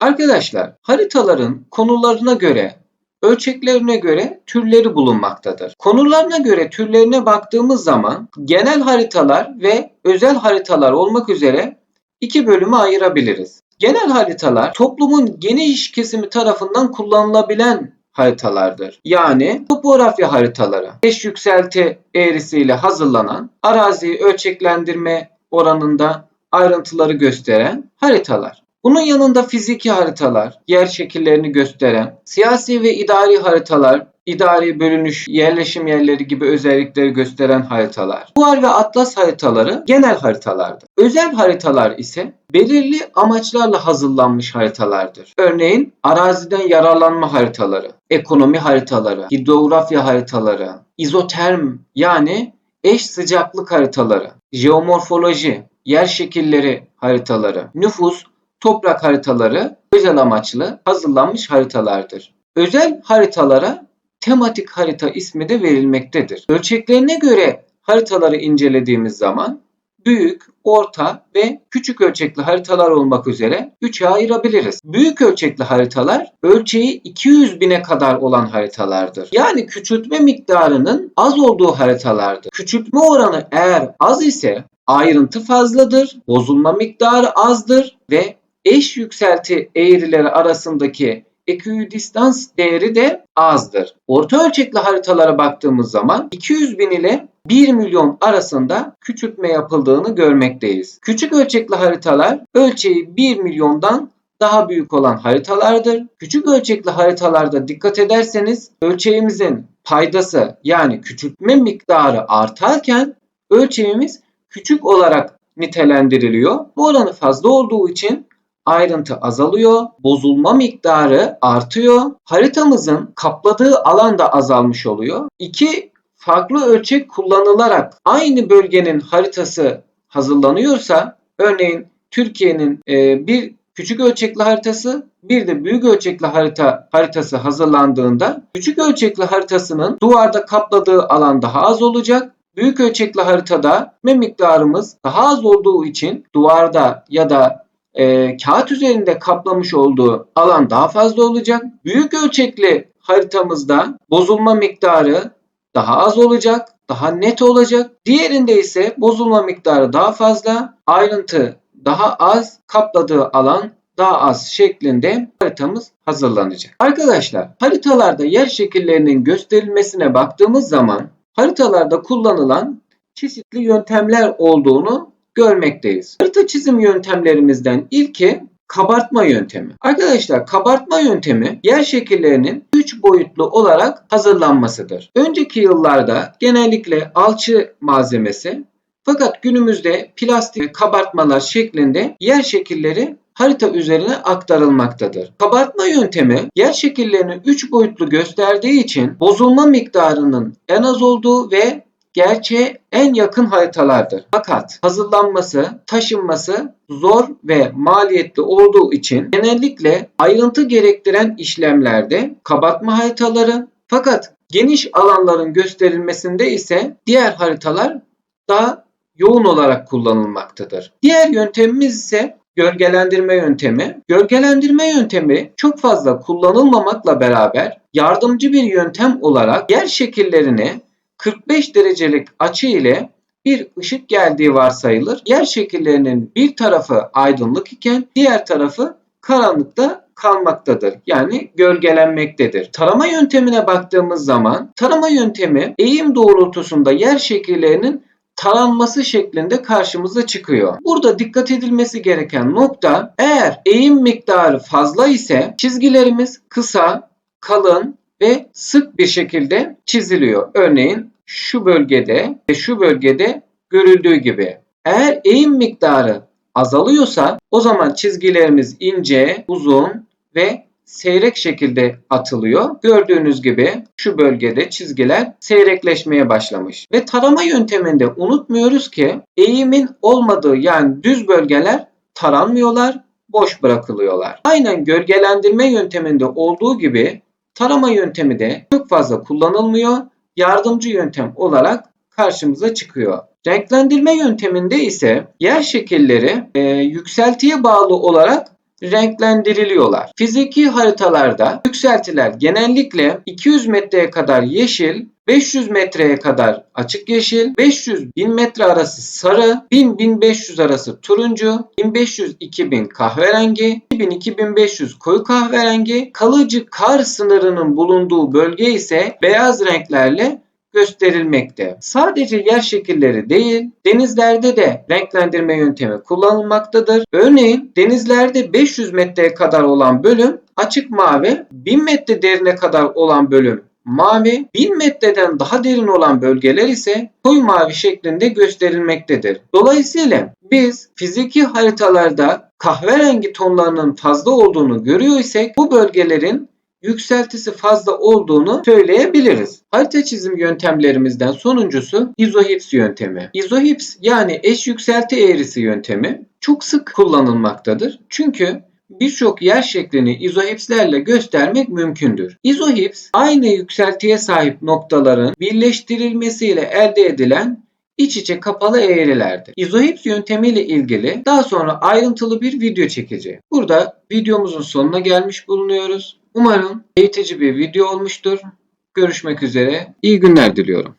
Arkadaşlar haritaların konularına göre ölçeklerine göre türleri bulunmaktadır. Konularına göre türlerine baktığımız zaman genel haritalar ve özel haritalar olmak üzere iki bölüme ayırabiliriz. Genel haritalar toplumun geniş kesimi tarafından kullanılabilen haritalardır. Yani topografya haritaları, eş yükselti eğrisiyle hazırlanan araziyi ölçeklendirme oranında ayrıntıları gösteren haritalar. Bunun yanında fiziki haritalar, yer şekillerini gösteren, siyasi ve idari haritalar, idari bölünüş, yerleşim yerleri gibi özellikleri gösteren haritalar. Duvar ve atlas haritaları genel haritalardır. Özel haritalar ise belirli amaçlarla hazırlanmış haritalardır. Örneğin araziden yararlanma haritaları, ekonomi haritaları, hidrografya haritaları, izoterm yani eş sıcaklık haritaları, jeomorfoloji, yer şekilleri haritaları, nüfus, toprak haritaları özel amaçlı hazırlanmış haritalardır. Özel haritalara tematik harita ismi de verilmektedir. Ölçeklerine göre haritaları incelediğimiz zaman büyük, orta ve küçük ölçekli haritalar olmak üzere 3'e ayırabiliriz. Büyük ölçekli haritalar ölçeği 200 bine kadar olan haritalardır. Yani küçültme miktarının az olduğu haritalardır. Küçültme oranı eğer az ise ayrıntı fazladır, bozulma miktarı azdır ve eş yükselti eğrileri arasındaki ekvidistans değeri de azdır. Orta ölçekli haritalara baktığımız zaman 200 bin ile 1 milyon arasında küçültme yapıldığını görmekteyiz. Küçük ölçekli haritalar ölçeği 1 milyondan daha büyük olan haritalardır. Küçük ölçekli haritalarda dikkat ederseniz ölçeğimizin paydası yani küçültme miktarı artarken ölçeğimiz küçük olarak nitelendiriliyor. Bu oranı fazla olduğu için ayrıntı azalıyor, bozulma miktarı artıyor, haritamızın kapladığı alan da azalmış oluyor. İki farklı ölçek kullanılarak aynı bölgenin haritası hazırlanıyorsa, örneğin Türkiye'nin e, bir küçük ölçekli haritası bir de büyük ölçekli harita haritası hazırlandığında küçük ölçekli haritasının duvarda kapladığı alan daha az olacak. Büyük ölçekli haritada me miktarımız daha az olduğu için duvarda ya da e, kağıt üzerinde kaplamış olduğu alan daha fazla olacak. Büyük ölçekli haritamızda bozulma miktarı daha az olacak, daha net olacak. Diğerinde ise bozulma miktarı daha fazla, ayrıntı daha az, kapladığı alan daha az şeklinde haritamız hazırlanacak. Arkadaşlar haritalarda yer şekillerinin gösterilmesine baktığımız zaman haritalarda kullanılan çeşitli yöntemler olduğunu görmekteyiz. Harita çizim yöntemlerimizden ilki kabartma yöntemi. Arkadaşlar kabartma yöntemi yer şekillerinin 3 boyutlu olarak hazırlanmasıdır. Önceki yıllarda genellikle alçı malzemesi fakat günümüzde plastik kabartmalar şeklinde yer şekilleri harita üzerine aktarılmaktadır. Kabartma yöntemi yer şekillerini 3 boyutlu gösterdiği için bozulma miktarının en az olduğu ve gerçeğe en yakın haritalardır. Fakat hazırlanması, taşınması zor ve maliyetli olduğu için genellikle ayrıntı gerektiren işlemlerde kabartma haritaları fakat geniş alanların gösterilmesinde ise diğer haritalar daha yoğun olarak kullanılmaktadır. Diğer yöntemimiz ise gölgelendirme yöntemi. Gölgelendirme yöntemi çok fazla kullanılmamakla beraber yardımcı bir yöntem olarak yer şekillerini 45 derecelik açı ile bir ışık geldiği varsayılır. Yer şekillerinin bir tarafı aydınlık iken diğer tarafı karanlıkta kalmaktadır. Yani gölgelenmektedir. Tarama yöntemine baktığımız zaman tarama yöntemi eğim doğrultusunda yer şekillerinin taranması şeklinde karşımıza çıkıyor. Burada dikkat edilmesi gereken nokta eğer eğim miktarı fazla ise çizgilerimiz kısa, kalın ve sık bir şekilde çiziliyor. Örneğin şu bölgede ve şu bölgede görüldüğü gibi. Eğer eğim miktarı azalıyorsa o zaman çizgilerimiz ince, uzun ve seyrek şekilde atılıyor. Gördüğünüz gibi şu bölgede çizgiler seyrekleşmeye başlamış. Ve tarama yönteminde unutmuyoruz ki eğimin olmadığı yani düz bölgeler taranmıyorlar, boş bırakılıyorlar. Aynen gölgelendirme yönteminde olduğu gibi Tarama yöntemi de çok fazla kullanılmıyor. Yardımcı yöntem olarak karşımıza çıkıyor. Renklendirme yönteminde ise yer şekilleri e, yükseltiye bağlı olarak renklendiriliyorlar. Fiziki haritalarda yükseltiler genellikle 200 metreye kadar yeşil, 500 metreye kadar açık yeşil, 500-1000 metre arası sarı, 1000-1500 arası turuncu, 1500-2000 kahverengi, 2000-2500 koyu kahverengi, kalıcı kar sınırının bulunduğu bölge ise beyaz renklerle gösterilmekte. Sadece yer şekilleri değil, denizlerde de renklendirme yöntemi kullanılmaktadır. Örneğin denizlerde 500 metreye kadar olan bölüm açık mavi, 1000 metre derine kadar olan bölüm mavi, 1000 metreden daha derin olan bölgeler ise koyu mavi şeklinde gösterilmektedir. Dolayısıyla biz fiziki haritalarda kahverengi tonlarının fazla olduğunu görüyor isek bu bölgelerin yükseltisi fazla olduğunu söyleyebiliriz. Harita çizim yöntemlerimizden sonuncusu izohips yöntemi. İzohips yani eş yükselti eğrisi yöntemi çok sık kullanılmaktadır. Çünkü birçok yer şeklini izohipslerle göstermek mümkündür. İzohips aynı yükseltiye sahip noktaların birleştirilmesiyle elde edilen iç içe kapalı eğrilerdir. İzohips yöntemiyle ilgili daha sonra ayrıntılı bir video çekeceğim. Burada videomuzun sonuna gelmiş bulunuyoruz. Umarım eğitici bir video olmuştur. Görüşmek üzere. İyi günler diliyorum.